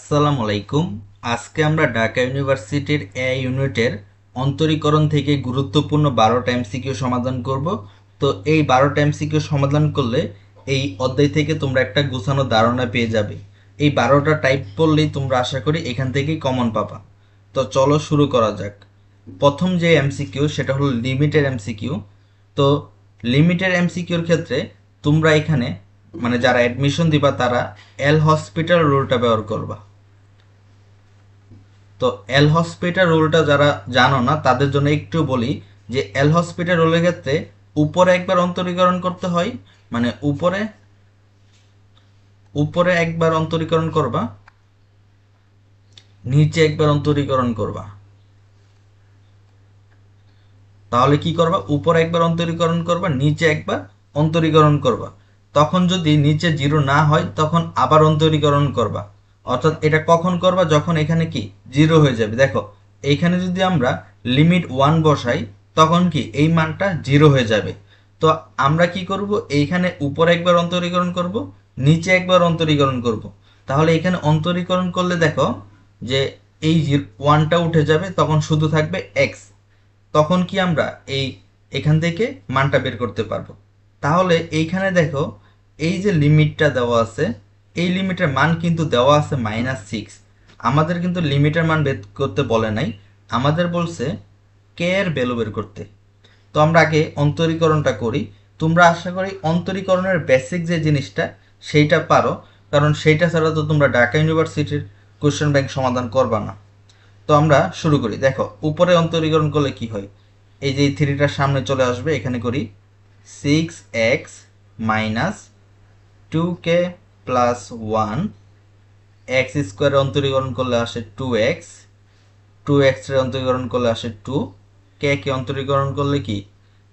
আসসালামু আলাইকুম আজকে আমরা ঢাকা ইউনিভার্সিটির এ ইউনিটের অন্তরীকরণ থেকে গুরুত্বপূর্ণ বারোটা এমসিকিউ সমাধান করব। তো এই বারোটা এমসিকিউ সমাধান করলে এই অধ্যায় থেকে তোমরা একটা গুছানো ধারণা পেয়ে যাবে। এই বারোটা টাইপ করলেই তোমরা আশা করি এখান থেকেই কমন পাবা। তো চলো শুরু করা যাক। প্রথম যে এমসিকিউ, সেটা হলো লিমিটেড এমসিকিউ। তো লিমিটেড এমসিকিউর ক্ষেত্রে তোমরা এখানে মানে যারা অ্যাডমিশন দিবা তারা এল হসপিটাল রুলটা ব্যবহার করবা। তো এল হসপিটাল রুলটা যারা জানো না, তাদের জন্য একটু বলি যে এল হসপিটাল রুলের ক্ষেত্রে উপরে একবার অন্তরীকরণ করতে হয় মানে উপরে উপরে একবার অন্তরীকরণ করবা, নিচে একবার অন্তরীকরণ করবা। তাহলে কি করবা? উপরে একবার অন্তরীকরণ করবা, নিচে একবার অন্তরীকরণ করবা। তখন যদি নিচে জিরো না হয়, তখন আবার অন্তরীকরণ করবা। অর্থাৎ এটা কখন করবা? যখন এখানে কি? জিরো হয়ে যাবে। দেখো এইখানে যদি আমরা লিমিট ওয়ান বসাই, তখন কি? এই মানটা জিরো হয়ে যাবে। তো আমরা কি করব? এইখানে উপরে একবার অন্তরীকরণ করব, নিচে একবার অন্তরীকরণ করব। তাহলে এখানে অন্তরীকরণ করলে দেখো যে এই ওয়ানটা উঠে যাবে, তখন শুধু থাকবে এক্স তখন কি আমরা এই এখান থেকে মানটা বের করতে পারব। তাহলে এইখানে দেখো, এই যে লিমিটটা দেওয়া আছে এই লিমিটের মান কিন্তু দেওয়া আছে মাইনাস সিক্স আমাদের কিন্তু লিমিটের মান বের করতে বলে নাই। আমাদের বলছে কে এর ভ্যালু বের করতে। তো আমরা আগে অন্তরীকরণটা করি। তোমরা আশা করি অন্তরীকরণের বেসিক যে জিনিসটা, সেইটা পারো। কারণ সেইটা ছাড়া তো তোমরা ঢাকা ইউনিভার্সিটির কোশ্চেন ব্যাংক সমাধান করবা না। তো আমরা শুরু করি। দেখো, উপরে অন্তরীকরণ করলে কি হয়? এই যে থ্রিটার সামনে চলে আসবে, এখানে করি six x minus two k plus one x স্কোয়ারে অন্তরীকরণ করলে আসে টু এক্স টু এক্সের অন্তরীকরণ করলে আসে টু কে কে অন্তরীকরণ করলে কি?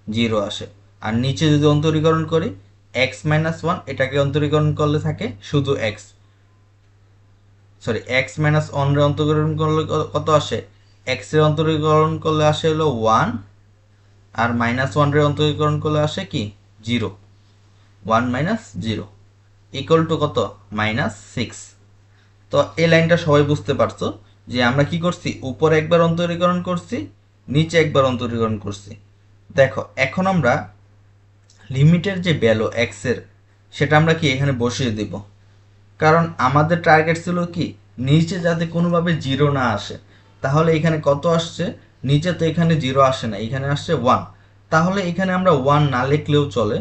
জিরো আসে। আর নিচে যদি অন্তরীকরণ করি এক্স মাইনাস ওয়ান এটাকে অন্তরীকরণ করলে থাকে শুধু এক্স সরি এক্স মাইনাস ওয়ানের অন্তরীকরণ করলে কত আসে? এক্সের অন্তরীকরণ করলে আসে হলো ওয়ান আর মাইনাস ওয়ানের অন্তরীকরণ করলে আসে কি? Zero one minus zero equal to কত? মাইনাস সিক্স তো এই লাইনটা সবাই বুঝতে পারছ যে আমরা কি করছি? উপরে একবার অন্তরীকরণ করছি, নিচে একবার অন্তরীকরণ করছি। দেখো, এখন আমরা লিমিটের যে ভ্যালু এক্সের সেটা আমরা কি এখানে বসিয়ে দিব? কারণ আমাদের টার্গেট ছিল কি? নিচে যাতে কোনোভাবে জিরো না আসে। তাহলে এখানে কত আসছে? নিচে তো এখানে জিরো আসে না, এখানে আসছে ওয়ান তাহলে এখানে আমরা ওয়ান না লিখলেও চলে।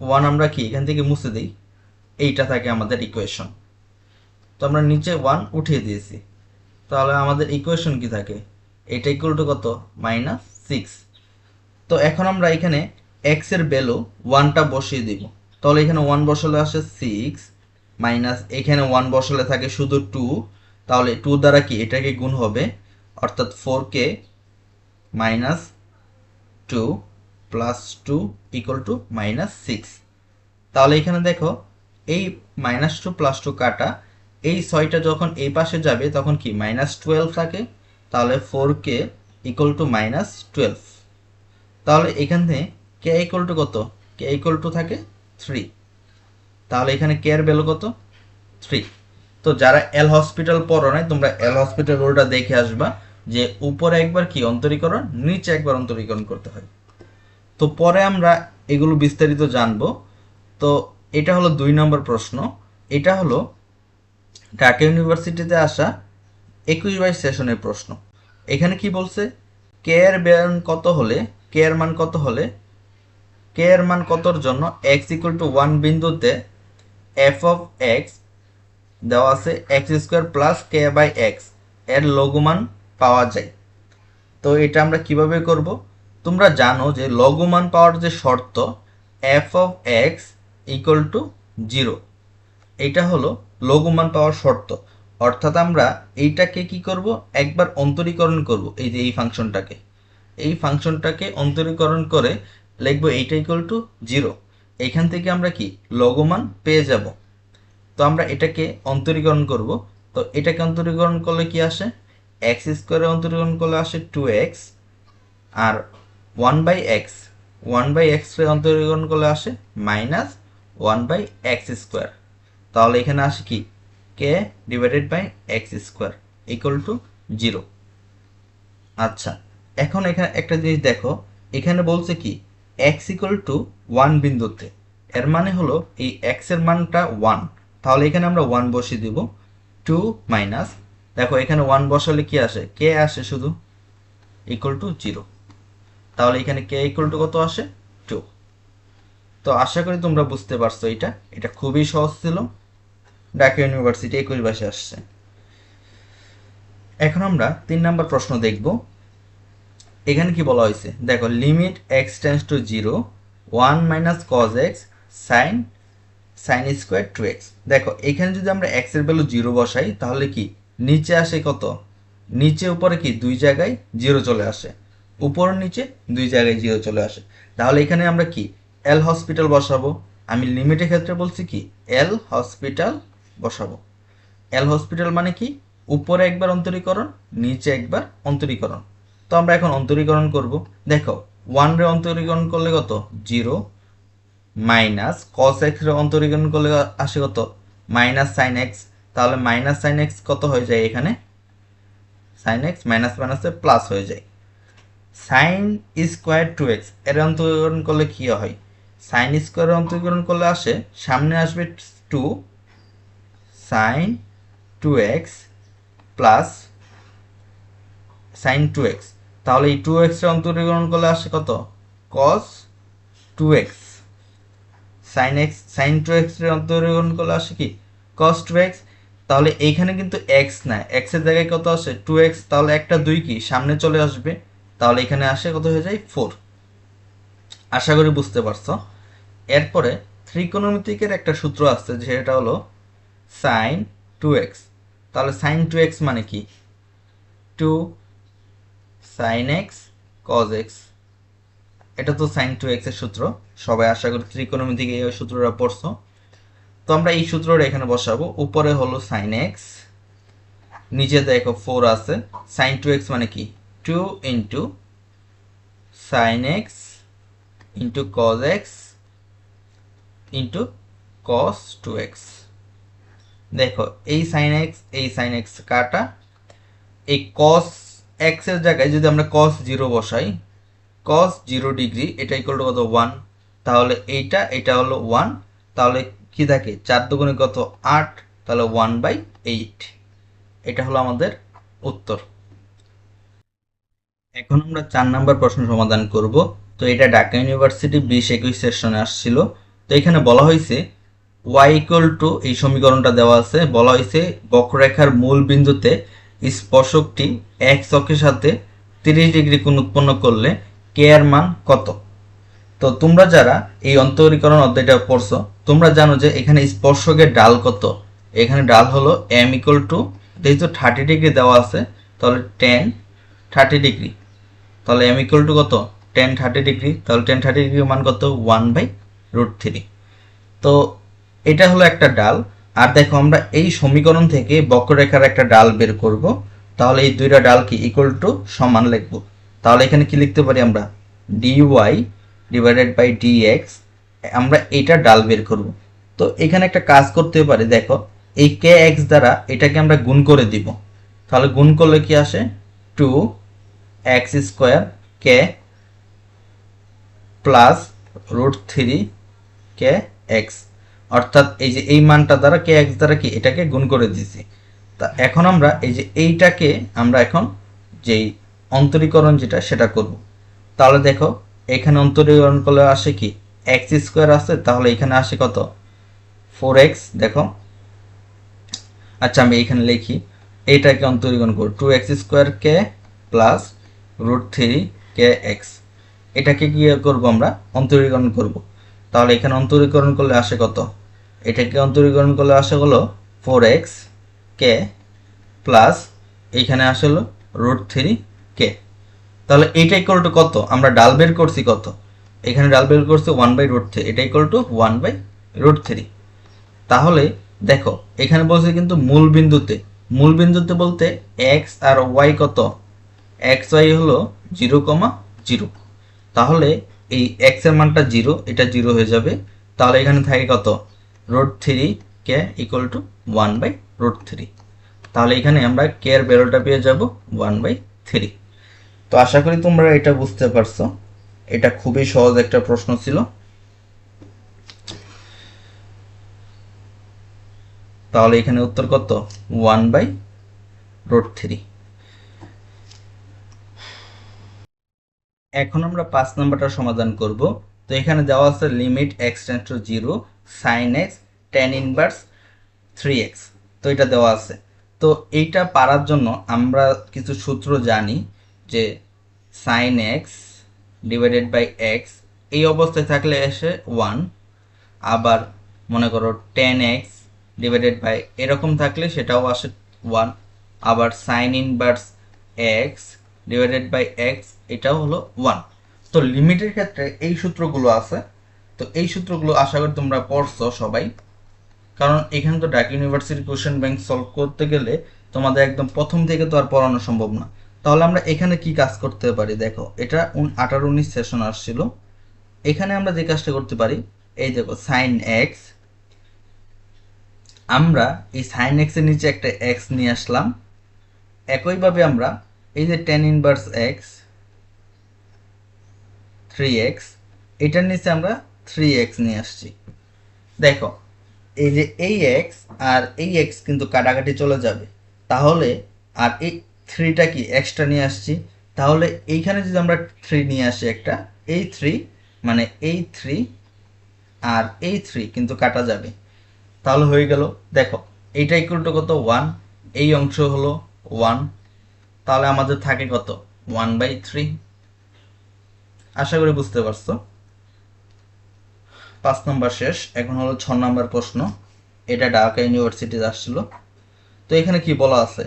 ওয়ান আমরা কি এখান থেকে মুছে দিই? এইটা থাকে আমাদের ইকুয়েশন তো আমরা নিচে ওয়ান উঠিয়ে দিয়েছি। তাহলে আমাদের ইকুয়েশন কি থাকে? এটা ইকুয়াল টু কত? মাইনাস সিক্স তো এখন আমরা এখানে এক্সের ভ্যালু ওয়ানটা বসিয়ে দিব। তাহলে এখানে ওয়ান বসালে আসে সিক্স মাইনাস এখানে ওয়ান বসালে থাকে শুধু টু তাহলে টু দ্বারা কি? এটাকে গুণ হবে, অর্থাৎ four k minus two plus two equal to minus six তাহলে এখানে দেখো এই মাইনাস টু প্লাস টু কাটা, এই ছয়টা যখন এই পাশে যাবে, তখন কি? মাইনাস টুয়েলভ থাকে, তাহলে four k equal to minus twelve তাহলে এখানে কে ইকুয়াল টু কত? কে ইকুয়াল টু থাকে থ্রি তাহলে এখানে কে এর ভ্যালু কত? থ্রি তো যারা এল হসপিটাল পড়ো নাই, তোমরা এল হসপিটাল রোলটা দেখে আসবা যে উপরে একবার কি অন্তরীকরণ, নিচে একবার অন্তরীকরণ করতে হয়। তো পরে আমরা এগুলো বিস্তারিত জানব। তো এটা হলো দুই নম্বর প্রশ্ন। এটা হলো ঢাকা ইউনিভার্সিটিতে আসা একুশ বাইশ সেশনের প্রশ্ন। এখানে কি বলছে? কে এর মান কত হলে কে এর মান কত হলে কে এর মান কতর জন্য এক্স ইকুয়াল টু ওয়ান বিন্দুতে এফ অফ এক্স দেওয়া আছে x square plus k by এক্সের লঘুমান পাওয়া যায়। তো এটা আমরা কীভাবে করব? তোমরা জানো যে লঘুমান পাওয়ার যে শর্ত f of x equal to zero এটা হলো লঘুমান পাওয়ার শর্ত। অর্থাৎ আমরা এইটাকে কি করব? একবার অন্তরীকরণ করব এই যে এই ফাংশনটাকে। এই ফাংশনটাকে অন্তরীকরণ করে লিখব এইটা ইকুয়াল টু জিরো এখান থেকে আমরা কি? লঘুমান পেয়ে যাব। তো আমরা এটাকে অন্তরীকরণ করব। তো এটাকে অন্তরীকরণ করলে কি আসে? এক্স স্কোয়ারে অন্তরীকরণ করলে আসে two x R one by x one by x অন্তরীকরণ করলে আসে minus one by x square তাহলে এখানে আসে কি? K divided by x square equal to zero আচ্ছা এখন এখানে একটা জিনিস দেখো। এখানে বলছে কি? এক্স ইকুয়াল টু ওয়ান বিন্দুতে। এর মানে হলো এই এক্সের মানটা ওয়ান তাহলে এখানে আমরা ওয়ান বসিয়ে দিব। টু মাইনাস দেখো এখানে ওয়ান বসালে কি আসে? কে আসে শুধু ইকুয়াল টু জিরো তাহলে এখানে কে ইকুয়াল টু কত আসে? তো আশা করি তোমরা বুঝতে পারছ এটা। এটা খুবই সহজ ছিল। ঢাকা ইউনিভার্সিটি একুশ বাসে আসছে। এখন আমরা তিন নাম্বার প্রশ্ন দেখব। এখানে কি বলা হয়েছে? দেখো limit x tends to zero one minus cos x sine sine square two x দেখো, এখানে যদি আমরা এক্সের ভ্যালু জিরো বসাই, তাহলে কি? নিচে আসে কত? নিচে উপরে কি? দুই জায়গায় জিরো চলে আসে। উপর নিচে দুই জায়গায় জিরো চলে আসে। তাহলে এখানে আমরা কি? এল হসপিটাল বসাবো। আমি লিমিটের ক্ষেত্রে বলছি কি, এল হসপিটাল বসাবো। এল হসপিটাল মানে কি? উপরে একবার অন্তরীকরণ, নিচে একবার অন্তরীকরণ। তো আমরা এখন অন্তরীকরণ করব। দেখো ওয়ান রে অন্তরীকরণ করলে কত? Zero minus cos X ray অন্তরীকরণ করলে আসে কত? মাইনাস সাইন এক্স তাহলে মাইনাস সাইন এক্স কত হয়ে যায় এখানে? সাইন এক্স মাইনাস মাইনাসে প্লাস হয়ে যায়। সাইন স্কোয়ার টু এক্সের অন্তরীকরণ করলে কি হয়? সাইন স্কোয়ার অন্তরীকরণ করলে আসে, সামনে আসবে two sine two x plus sine two x তাহলে এই টু এক্সের অন্তরীকরণ করলে আসে কত? Cos two x sine x sine two এক্সের অন্তরীকরণ করলে আসে কি? কস টু এক্স তাহলে এইখানে কিন্তু এক্স না এক্সের জায়গায় কত আসে? টু এক্স তাহলে একটা দুই কি? সামনে চলে আসবে। তাহলে এখানে আসে কত হয়ে যায়? ফোর আশা করি বুঝতে পারছ। এরপরে ত্রিকোণমিতিকের একটা সূত্র আছে যেটা হলো সাইন টু এক্স তাহলে সাইন টু এক্স মানে কি? Two sine x cos x এটা তো সাইন টু এক্সের সূত্র, সবাই আশা করি ত্রিকোণমিতিকে এই সূত্রটা পড়ছো। তো আমরা এই সূত্রটা এখানে বসাবো, উপরে হলো সাইন এক্স নিচে দেখো ফোর আছে। সাইন টু এক্স মানে কি? Two into sine x into cos x into cos two x দেখো, এই সাইন এক্স এই সাইন এক্স কাটা। এই কস এক্সের জায়গায় যদি আমরা কস জিরো বসাই কস জিরো ডিগ্রি এটা ইকুয়াল টু কত? ওয়ান তাহলে এইটা, এটা হলো ওয়ান তাহলে কি থাকে? চার দুগুণে কত? আট। তাহলে ওয়ান বাই এইট এটা হলো আমাদের উত্তর। এখন আমরা চার নাম্বার প্রশ্ন সমাধান করব। তো এটা ঢাকা ইউনিভার্সিটি বিশ একুশ সেশনে আসছিল। তো এখানে বলা হয়েছে ওয়াই ইকুয়াল টু এই সমীকরণটা দেওয়া আছে। বলা হয়েছে বক্ররেখার মূল বিন্দুতে স্পর্শকটি এক চকের সাথে তিরিশ ডিগ্রি কোণ উৎপন্ন করলে কে এর মান কত? তো তোমরা যারা এই অন্তরীকরণ অধ্যায়টা পড়ছো, তোমরা জানো যে এখানে স্পর্শকের ডাল কত? এখানে ডাল হলো এম ইকুয়াল টু যেহেতু থার্টি ডিগ্রি দেওয়া আছে, তাহলে টেন থার্টি ডিগ্রি। তাহলে এম ইকুয়াল টু কত? Tan thirty degree. তাহলে টেন থার্টি ডিগ্রি মান কত? ওয়ান বাই রুট থ্রি তো এটা হলো একটা ডাল। আর দেখো, আমরা এই সমীকরণ থেকে বক্ররেখার একটা ডাল বের করব। তাহলে এই দুইটা ডাল কি ইকুয়াল টু সমান লিখব। তাহলে এখানে কি লিখতে পারি আমরা? D y divided by d x আমরা এইটা ডাল বের করব। তো এখানে একটা কাজ করতে পারি, দেখো, এই কে এক্স দ্বারা এটাকে আমরা গুণ করে দিব। তাহলে গুণ করলে কি আসে? Two x square k plus root three k? X অর্থাৎ এই যে এই মানটা দ্বারা কে এক্স দ্বারা কি? এটাকে গুণ করে দিয়েছি। তা এখন আমরা এই যে এইটাকে আমরা এখন যেই অন্তরীকরণ যেটা, সেটা করব। তাহলে দেখো, এখানে অন্তরীকরণ করলে আসে কি? এক্স স্কোয়ার আছে, তাহলে এখানে আসে কত? ফোর এক্স দেখো। আচ্ছা আমি এখানে লিখি। এইটাকে অন্তরীকরণ করব two x square k plus root three k x এটাকে কি করব আমরা? অন্তরীকরণ করব। তাহলে এখানে অন্তরীকরণ করলে আসে কত? এটাকে অন্তরীকরণ করলে আসে হলো ফোর এক্স কে প্লাস এইখানে আসে হলো রুট থ্রি কে তাহলে এইটা ইকুয়াল টু কত? আমরা ডাল বের করছি কত? এখানে ডাল বের করছি ওয়ান বাই রুট থ্রি এটা equal to one by root three তাহলে দেখো, এখানে বলছে কিন্তু মূল বিন্দুতে। মূল বিন্দুতে বলতে এক্স আর ওয়াই কত? এক্স ওয়াই হলো জিরো কমা জিরো তাহলে এই এক্সের মানটা জিরো এটা জিরো হয়ে যাবে। তাহলে এখানে থাকে কত? Root three k equal to one by root three তাহলে এখানে আমরা কে এর ভ্যালুটা পেয়ে যাব ওয়ান বাই থ্রি তো আশা করি তোমরা এটা বুঝতে পারছ। এটা খুবই সহজ একটা প্রশ্ন ছিল। তাহলে এখানে উত্তর কত? ওয়ান বাই রুট থ্রি এখন আমরা পাঁচ নাম্বারটা সমাধান করব। তো এখানে দেওয়া আছে limit x tends to zero sine x tan inverse three x তো এটা দেওয়া আছে। তো এইটা পারার জন্য আমরা কিছু সূত্র জানি যে sine x divided by x এই অবস্থায় থাকলে এসে ওয়ান আবার মনে করো টেন এক্স ডিভাইডেড বাই এরকম থাকলে সেটাও আসে ওয়ান আবার sine inverse x divided by x এটাও হলো ওয়ান তো লিমিটের ক্ষেত্রে এই সূত্রগুলো আছে। তো এই সূত্রগুলো আশা করি তোমরা পড়ছো সবাই। কারণ এখানে তো Dhaka university question bank solve করতে গেলে তোমাদের একদম প্রথম থেকে তো আর পড়ানো সম্ভব না। তাহলে আমরা এখানে কি কাজ করতে পারি? দেখো, এটা আঠারো উনিশ সেশন আসছিল। এখানে আমরা যে কাজটা করতে পারি, এই দেখো সাইন এক্স আমরা এই সাইন এক্সের নিচে একটা এক্স নিয়ে আসলাম। একইভাবে আমরা এই যে tan inverse x three x এটার নিচে আমরা থ্রি এক্স নিয়ে আসছি। দেখো, এই যে এই এক্স আর এই এক্স কিন্তু কাটাকাটি চলে যাবে। তাহলে আর এই থ্রিটা কি এক্সট্রা নিয়ে আসছি? তাহলে এইখানে যদি আমরা থ্রি নিয়ে আসি একটা, এই থ্রি মানে এই থ্রি আর এই থ্রি কিন্তু কাটা যাবে। তাহলে হয়ে গেল, দেখো, এইটা ইকুয়াল টু কত? ওয়ান এই অংশ হলো ওয়ান তাহলে আমাদের থাকে কত? ওয়ান বাই থ্রি আশা করি বুঝতে পারছ। পাঁচ নম্বর শেষ, এখন হলো ছ নম্বর প্রশ্ন। এটা ঢাকা ইউনিভার্সিটি আসছিল। তো এখানে কি বলা আছে?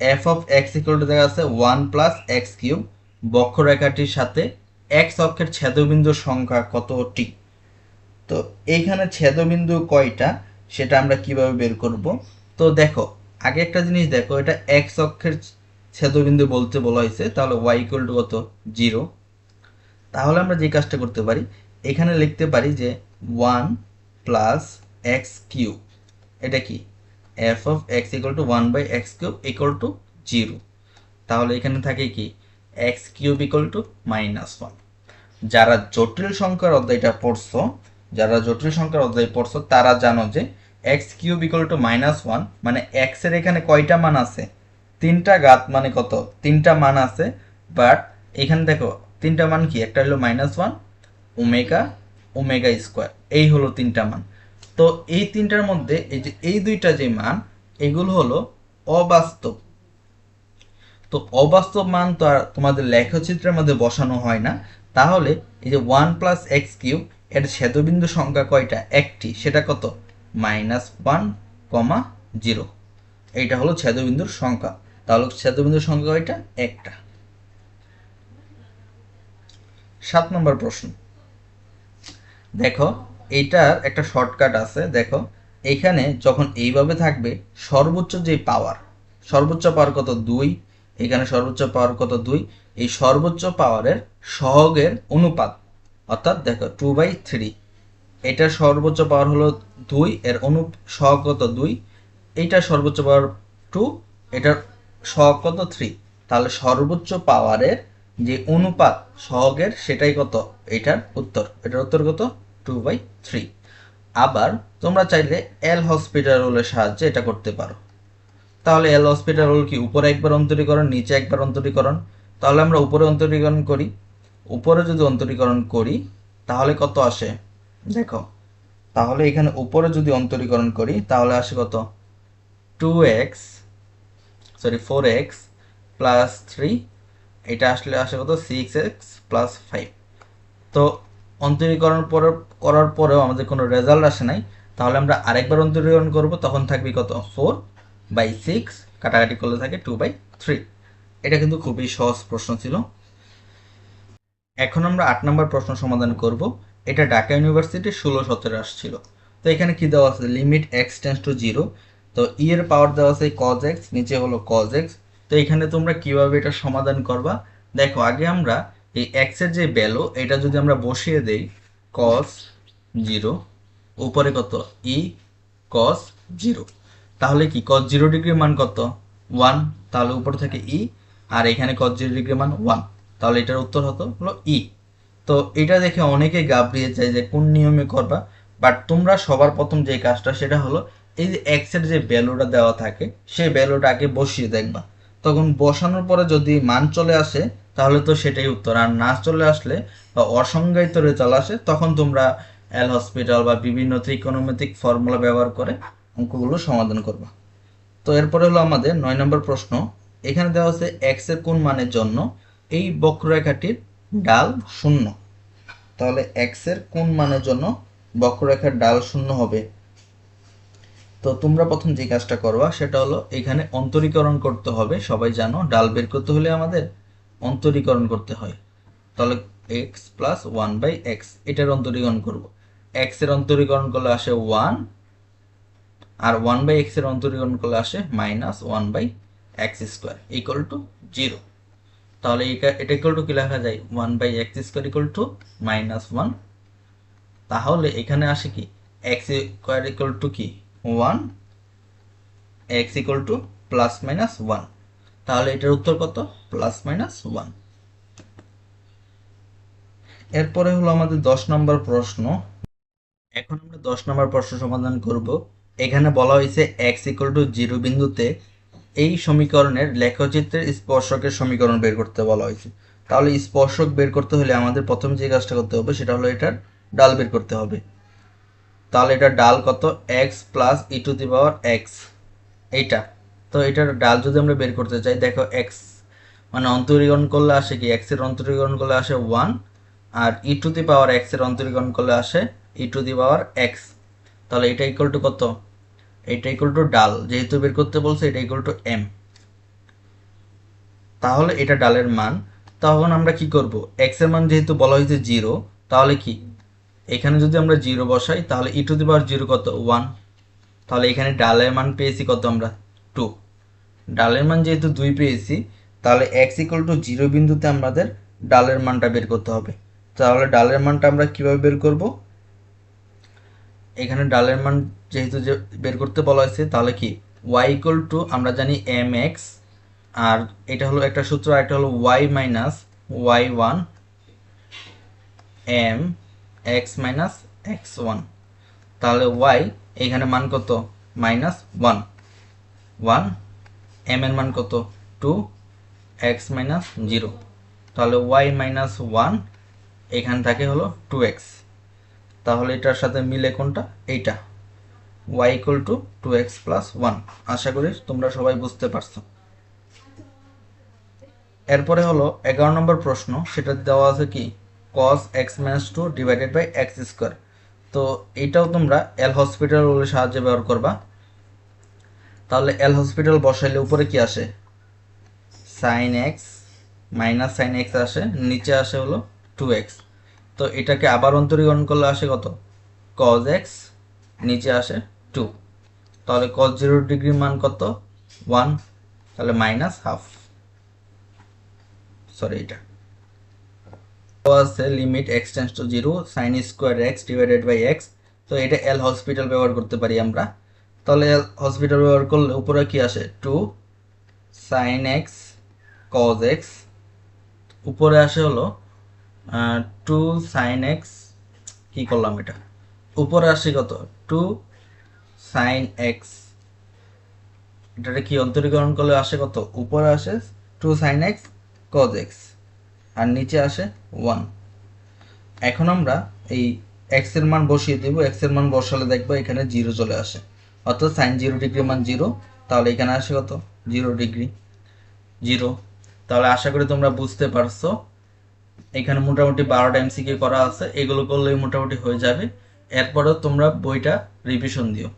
F of x equal to দেখা আছে ওয়ান প্লাস এক্স কিউব বক্ররেখাটির সাথে এক্স অক্ষের ছেদবিন্দুর সংখ্যা কতটি তো এইখানে ছেদবিন্দু কয়টা? সেটা আমরা কীভাবে বের করব? তো দেখো, আগে একটা জিনিস দেখো, এটা এক্স অক্ষের ছেদবিন্দু বলতে বলা হয়েছে, তাহলে ওয়াই ইকুয়াল টু কত? জিরো তাহলে আমরা যে কাজটা করতে পারি, এখানে লিখতে পারি যে ওয়ান প্লাস এক্স কিউব এটা কি? F of X equal to one by X cube equal to zero তাহলে এখানে থাকে কি? X cube equal to minus one যারা জটিল সংখ্যার অধ্যায়টা পড়ছো, যারা জটিল সংখ্যার অধ্যায় পড়ছো, তারা জানো যে X cube equal to minus one মানে এক্সের এখানে কয়টা মান আছে? তিনটা গাত মানে কত? তিনটা মান আছে বাট এখানে দেখো, তিনটা মান কি? একটা হলো minus one omega omega square এই হলো তিনটা মান। তো এই তিনটার মধ্যে এই যে এই দুইটা যে মান, এগুলো হলো অবাস্তব। তো অবাস্তব মান তো আর তোমাদের লেখচিত্রের মধ্যে বসানো হয় না। তাহলে এই যে ওয়ান প্লাস এক্স কিউব এর ছেদবিন্দু সংখ্যা কয়টা? একটি। সেটা কত? মাইনাস ওয়ান কমা জিরো এইটা হলো ছেদবিন্দুর সংখ্যা। তাহলে ছেদবিন্দুর সংখ্যা কয়টা? একটা। সাত নম্বর প্রশ্ন। দেখো এইটার একটা শর্টকাট আছে। দেখো, এখানে যখন এইভাবে থাকবে, সর্বোচ্চ যে পাওয়ার সর্বোচ্চ পাওয়ার কত? দুই। এখানে সর্বোচ্চ পাওয়ার কত? দুই। এই সর্বোচ্চ পাওয়ারের সহগের অনুপাত, অর্থাৎ দেখো টু বাই থ্রি এটার সর্বোচ্চ পাওয়ার হলো দুই, এর অনু, সহগ কত? দুই। এইটার সর্বোচ্চ পাওয়ার টু এটার সহগ কত থ্রি, তাহলে সর্বোচ্চ পাওয়ারের যে অনুপাত সহগের সেটাই কত? এটার উত্তর। এটার উত্তর কত? টু বাই থ্রি আবার তোমরা চাইলে এল হসপিটাল রোলের সাহায্যে এটা করতে পারো। তাহলে এল হসপিটাল রোল কি? উপরে একবার অন্তরীকরণ, নিচে একবার অন্তরীকরণ। তাহলে আমরা উপরে অন্তরীকরণ করি। উপরে যদি অন্তরীকরণ করি, তাহলে কত আসে? দেখো, তাহলে এখানে উপরে যদি অন্তরীকরণ করি, তাহলে আসে কত? Two X sorry four X plus three এটা আসলে আসে কত? সিক্স এক্স প্লাস ফাইভ তো অন্তরীকরণ করার পরেও আমাদের কোনো রেজাল্ট আসে নাই। তাহলে আমরা আরেকবার অন্তরীকরণ করব, তখন থাকবে কত? ফোর বাই সিক্স কাটাকাটি করলে থাকে টু বাই থ্রি এটা কিন্তু খুবই সহজ প্রশ্ন ছিল। এখন আমরা আট নম্বর প্রশ্ন সমাধান করব। এটা ঢাকা ইউনিভার্সিটির ষোলো সতেরো আসছিল। তো এখানে কি দেওয়া আছে? Limit X tends to zero তো ই এর পাওয়ার দেওয়া আছে কজ এক্স নিচে হলো কজ এক্স তো এখানে তোমরা কীভাবে এটা সমাধান করবা? দেখো, আগে আমরা এই এক্সের যে ভ্যালু এটা যদি আমরা বসিয়ে দেই কস জিরো উপরে কত? ই কস জিরো তাহলে কি? কস জিরো ডিগ্রি মান কত? ওয়ান তাহলে উপর থেকে ই আর এখানে কস জিরো ডিগ্রি মান ওয়ান তাহলে এটার উত্তর হতো হলো ই তো এটা দেখে অনেকে গাবড়িয়ে যায় যে কোন নিয়মে করবা বাট তোমরা সবার প্রথম যে কাজটা, সেটা হলো এই যে এক্সের যে ভ্যালুটা দেওয়া থাকে, সেই ভ্যালুটা আগে বসিয়ে দেখবা। তখন বসানোর পরে যদি মান চলে আসে, তাহলে তো সেটাই উত্তর। আর না চলে আসলে বা অসংজ্ঞায়িত রেজাল্ট আসে, তখন তোমরা এল হসপিটাল বা বিভিন্ন ত্রিকোণমিতিক ফর্মুলা ব্যবহার করে অঙ্কগুলো সমাধান করবা। তো এরপরে হলো আমাদের নয় নম্বর প্রশ্ন। এখানে দেওয়া হচ্ছে এক্সের কোন মানের জন্য এই বক্ররেখাটির ডাল শূন্য? তাহলে এক্সের কোন মানের জন্য বক্ররেখার ডাল শূন্য হবে? তো তোমরা প্রথম যে কাজটা করবা, সেটা হলো এখানে অন্তরীকরণ করতে হবে। সবাই জানো, ডাল বের করতে হলে আমাদের অন্তরীকরণ করতে হয়। তাহলে X plus one by X এটার অন্তরীকরণ করব। এক্সের অন্তরীকরণ করলে আসে ওয়ান আর ওয়ান বাই এক্সের অন্তরীকরণ করলে আসে minus one by X square equal to zero তাহলে এটা ইকুয়াল টু কি লেখা যায়? One by X square equal to minus one তাহলে এখানে আসে কি? এক্স স্কোয়ার ইকুয়াল টু কি? One, X equal to plus minus one. তাহলে এটার উত্তর কত? Plus minus one. এরপরে হলো আমাদের দশ নম্বর প্রশ্ন। এখন আমরা দশ নম্বর প্রশ্ন সমাধান করব। এখানে বলা হয়েছে এক্স ইকুয়াল টু জিরো বিন্দুতে এই সমীকরণের লেখচিত্রের স্পর্শকের সমীকরণ বের করতে বলা হয়েছে। তাহলে স্পর্শক বের করতে হলে আমাদের প্রথম যে কাজটা করতে হবে সেটা হলো এটার ডাল বের করতে হবে। তাহলে এটা ডাল কত? X plus E to the power X এইটা। তো এটার ডাল যদি আমরা বের করতে চাই, দেখো এক্স মানে অন্তরীকরণ করলে আসে কি? এক্সের অন্তরীকরণ করলে আসে one R E to the পাওয়ার এক্সের অন্তরীকরণ করলে আসে ই টু দি পাওয়ার এক্স তাহলে এটা ইকুয়াল টু কত? এটা ইকুয়াল টু ডাল। যেহেতু বের করতে বলছে, এটা ইকুয়াল টু এম তাহলে এটা ডালের মান। তখন আমরা কি করব? এক্সের মান যেহেতু বলা হয়েছে জিরো তাহলে কি? এখানে যদি আমরা জিরো বসাই, তাহলে E to the power zero কত? ওয়ান তাহলে এখানে ডালের মান পেয়েছি কত আমরা? টু ডালের মান যেহেতু দুই পেয়েছি, তাহলে এক্স ইকুয়াল টু জিরো বিন্দুতে আমাদের ডালের মানটা বের করতে হবে। তাহলে ডালের মানটা আমরা কীভাবে বের করব? এখানে ডালের মান যেহেতু যে বের করতে বলা হয়েছে, তাহলে কি? ওয়াই ইকুয়াল টু আমরা জানি এম এক্স আর এটা হলো একটা সূত্র, আর একটা হলো Y minus Y one M X minus X one তাহলে ওয়াই এখানে মান কত? মাইনাস ওয়ান ওয়ান এম এর মান কত? টু এক্স মাইনাস জিরো তাহলে ওয়াই মাইনাস ওয়ান এখান থেকে হলো টু এক্স তাহলে এটার সাথে মিলে কোনটা? এইটা। Y equal to two X plus one আশা করি তোমরা সবাই বুঝতে পারছ। এরপরে হলো এগারো নম্বর প্রশ্ন, সেটা দেওয়া আছে কি? Cos X minus two divided by X square তো এইটাও তোমরা এল হসপিটাল রুলের সাহায্যে ব্যবহার করবা। তাহলে এল হসপিটাল বসাইলে উপরে কি আসে? Sine X minus sine X আসে, নিচে আসে হলো টু এক্স তো এটাকে আবার অন্তরীকরণ করলে আসে কত? কজ এক্স নিচে আসে টু তাহলে কজ জিরো ডিগ্রি মান কত? ওয়ান তাহলে মাইনাস হাফ সরি এটা। আছে limit X tends to zero sine square X divided by X তো এটা এল হসপিটাল ব্যবহার করতে পারি আমরা। তাহলে এল হসপিটাল ব্যবহার করলে উপরে কি আসে? Two sine X cos X উপরে আসে হলো টু সাইন এক্স কি করলাম এটা? উপরে আসে কত? টু সাইন এক্স এটাকে কি অন্তরীকরণ করলে আসে কত? উপরে আসে two sine X cos X আর নিচে আসে ওয়ান এখন আমরা এই এক্সের মান বসিয়ে দেবো এক্সের মান বসালে দেখব এখানে জিরো চলে আসে। অর্থাৎ সাইন জিরো ডিগ্রি মান জিরো তাহলে এখানে আসে কত? জিরো ডিগ্রি জিরো তাহলে আশা করি তোমরা বুঝতে পারছ। এখানে মোটামুটি বারোটা এমসিকিউ করা আছে, এগুলো করলেই মোটামুটি হয়ে যাবে। এরপরেও তোমরা বইটা রিভিশন দিও।